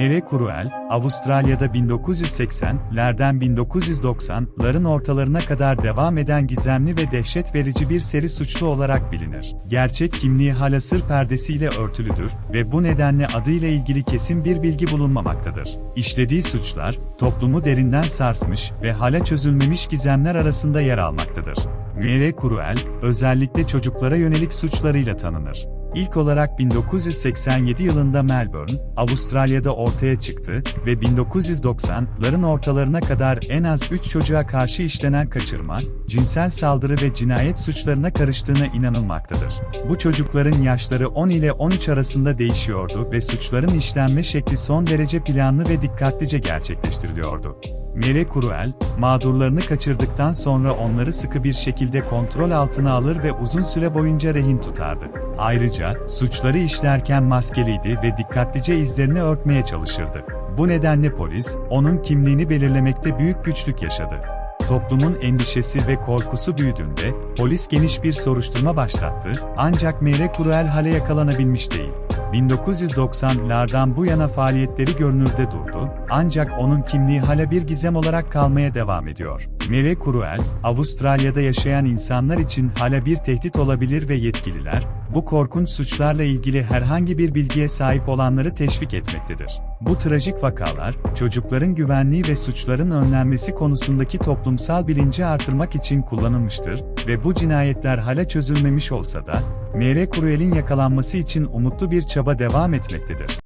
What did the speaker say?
Mary Kuruel, Avustralya'da 1980'lerden 1990'ların ortalarına kadar devam eden gizemli ve dehşet verici bir seri suçlu olarak bilinir. Gerçek kimliği hala sır perdesiyle örtülüdür ve bu nedenle adıyla ilgili kesin bir bilgi bulunmamaktadır. İşlediği suçlar, toplumu derinden sarsmış ve hala çözülmemiş gizemler arasında yer almaktadır. Mary Kuruel, özellikle çocuklara yönelik suçlarıyla tanınır. İlk olarak 1987 yılında Melbourne, Avustralya'da ortaya çıktı ve 1990'ların ortalarına kadar en az 3 çocuğa karşı işlenen kaçırma, cinsel saldırı ve cinayet suçlarına karıştığına inanılmaktadır. Bu çocukların yaşları 10 ile 13 arasında değişiyordu ve suçların işlenme şekli son derece planlı ve dikkatlice gerçekleştiriliyordu. Mary Kuruel, mağdurlarını kaçırdıktan sonra onları sıkı bir şekilde kontrol altına alır ve uzun süre boyunca rehin tutardı. Ayrıca, suçları işlerken maskeliydi ve dikkatlice izlerini örtmeye çalışırdı. Bu nedenle polis, onun kimliğini belirlemekte büyük güçlük yaşadı. Toplumun endişesi ve korkusu büyüdüğünde, polis geniş bir soruşturma başlattı, ancak Mary Kuruel hale yakalanabilmiş değil. 1990'lardan bu yana faaliyetleri görünürde durdu, ancak onun kimliği hala bir gizem olarak kalmaya devam ediyor. Mary Kuruel, Avustralya'da yaşayan insanlar için hala bir tehdit olabilir ve yetkililer, bu korkunç suçlarla ilgili herhangi bir bilgiye sahip olanları teşvik etmektedir. Bu trajik vakalar, çocukların güvenliği ve suçların önlenmesi konusundaki toplumsal bilinci artırmak için kullanılmıştır ve bu cinayetler hala çözülmemiş olsa da, Mary Kuruel'in yakalanması için umutlu bir çaba devam etmektedir.